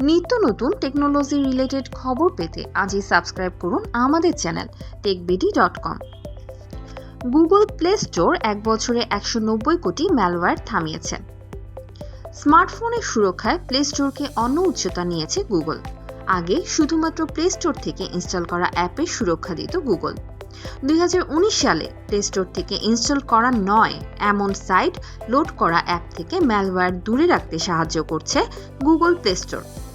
নিত্য নতুন technology related খবর পেতে আজই সাবস্ক্রাইব করুন আমাদের channel TechBD dot com Google Play Store এক বছরে একশো নব্বই কোটি ম্যালওয়্যার থামিয়েছে। স্মার্টফোনের সুরক্ষায় প্লে স্টোরকে অন্য উচ্চতা নিয়েছে গুগল আগে শুধুমাত্র প্লে স্টোর থেকে ইনস্টল করা অ্যাপে সুরক্ষা দিত গুগল দুই হাজার উনিশ সালে প্লে স্টোর থেকে ইনস্টল করা নয়, এমন সাইট লোড করা অ্যাপ থেকে ম্যালওয়্যার দূরে রাখতে সাহায্য করছে গুগল প্লে স্টোর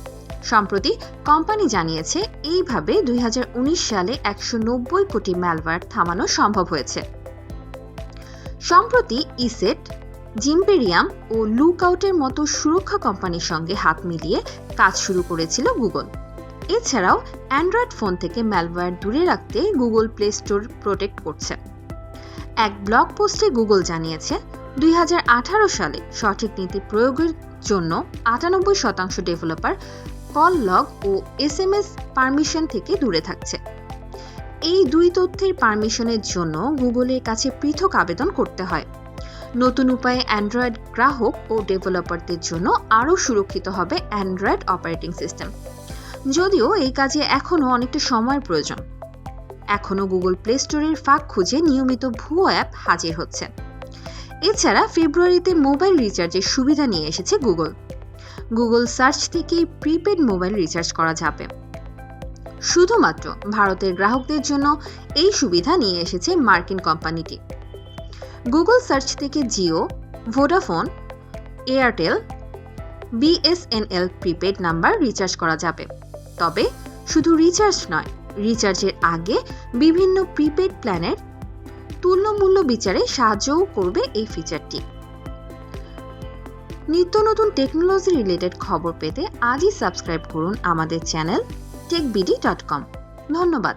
সম্প্রতি কোম্পানি জানিয়েছে, এইভাবে দুই হাজার উনিশ সালে একশো নব্বই কোটি ম্যালওয়্যার থামানো সম্ভব হয়েছে। সম্প্রতি ইসেট, জিম্পেরিয়াম ও লুকআউটের মতো সুরক্ষা কোম্পানির সঙ্গে হাত মিলিয়ে কাজ শুরু করেছিল গুগল। এছাড়াও অ্যান্ড্রয়েড ফোন থেকে ম্যালওয়্যার দূরে রাখতে গুগল প্লে স্টোর প্রোটেক্ট করছে। এক ব্লগ পোস্টে গুগল জানিয়েছে, দুই হাজার আঠারো সালে সঠিক নীতি প্রয়োগের জন্য আটানব্বই শতাংশ ডেভেলপার কল লগ ও এস এম এস পারমিশন থেকে দূরে থাকছে। এই দুই তথ্যের পারমিশনের জন্য গুগলের কাছে পৃথক আবেদন করতে হয়। নতুন উপায়ে অ্যান্ড্রয়েড গ্রাহক ও ডেভেলপারদের জন্য আরও সুরক্ষিত হবে অ্যান্ড্রয়েড অপারেটিং সিস্টেম। যদিও এই কাজে এখনও অনেকটা সময়ের প্রয়োজন। এখনও গুগল প্লে স্টোরের ফাঁক খুঁজে নিয়মিত ভুয়ো অ্যাপ হাজির হচ্ছে। এছাড়া ফেব্রুয়ারিতে মোবাইল রিচার্জের সুবিধা নিয়ে এসেছে গুগল। গুগল সার্চ থেকে প্রিপেড মোবাইল রিচার্জ করা যাবে। শুধুমাত্র ভারতের গ্রাহকদের জন্য এই সুবিধা নিয়ে এসেছে মার্কিন কোম্পানিটি। গুগল সার্চ থেকে Jio, Vodafone, Airtel, BSNL prepaid number recharge করা যাবে। তবে শুধু রিচার্জ নয়, রিচার্জের আগে বিভিন্ন প্রিপেড প্ল্যানের তুল্যমূল্য বিচারে সাহায্যও করবে এই ফিচারটি। নিত্য নতুন টেকনোলজি রিলেটেড খবর পেতে আজই সাবস্ক্রাইব করুন আমাদের চ্যানেল টেকবিডি ডট কম ধন্যবাদ।